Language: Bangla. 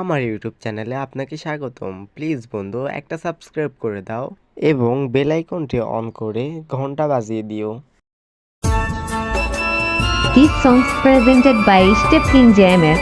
আমার ইউটিউব চ্যানেলে আপনাকে স্বাগতম প্লিজ বন্ধু, একটা সাবস্ক্রাইব করে দাও এবং বেল আইকনটি অন করে ঘণ্টা বাজিয়ে দিও These songs presented by Stephen Jammer.